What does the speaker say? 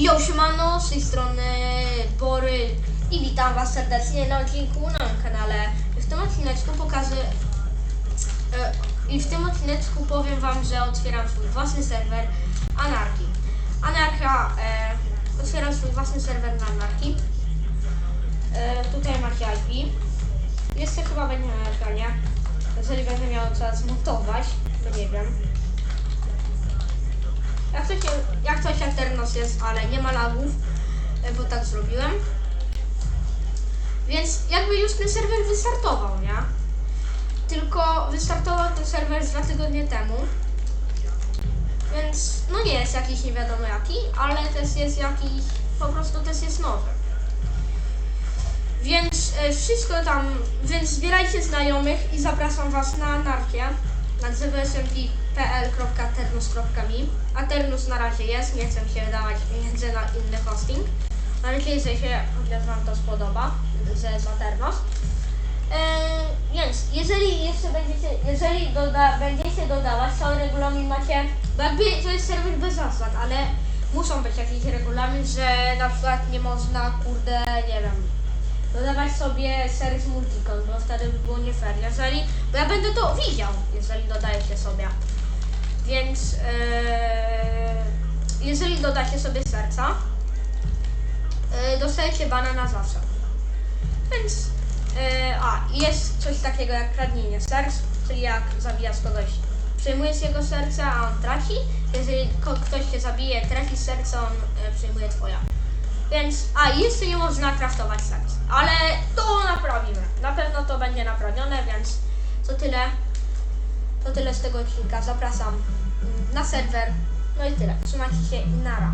Yo, siemano, z tej strony Bory i witam was serdecznie na odcinku na moim kanale. W tym odcineczku pokażę e, i w tym odcineczku powiem wam, że otwieram swój własny serwer Anarchii. Anarcha, e, otwieram swój własny serwer na Anarchii. E, tutaj macie IP. Jeszcze chyba będzie na ekranie. Jeżeli będę miał czas montować, to nie wiem. Jak coś, jak coś Eternos jest, ale nie ma lagów, e, bo tak zrobiłem. Więc jakby już ten serwer wystartował, nie? Tylko wystartował ten serwer dwa tygodnie temu. Więc no nie jest jakiś nie wiadomo jaki, ale też jest jakiś, po prostu też jest nowy. Więc e, wszystko tam, więc zbierajcie znajomych i zapraszam was na anarchię na gzbsmp.pl.ternus.mi A Ternus na razie jest, nie chcę się dawać pieniędzy na inny hosting. Ale kiedy się, chociaż wam to spodoba, że za Ternos. Eee, więc jeżeli jeszcze będziecie, jeżeli doda, będziecie dodawać, cały regulamin macie, bo jakby to jest serwer bez zasad, ale muszą być jakiś regulamin, że na przykład nie można, kurde, nie wiem, sobie serii z multicon, bo wtedy by było nie fair. Jeżeli, bo ja będę to widział, jeżeli dodajecie sobie. Więc e, jeżeli dodacie sobie serca, e, dostajecie bana na zawsze. Więc e, a, jest coś takiego jak kradnienie serc, czyli jak zabijasz kogoś, przejmujesz jego serce, a on traci. Jeżeli ktoś cię zabije, traci serce, on e, przejmuje twoja. Więc, a jeszcze nie można kraftować serc, ale to naprawimy. Na pewno to będzie naprawione, więc to tyle. To tyle z tego odcinka. Zapraszam mm, na serwer. No i tyle. Trzymajcie się i nara.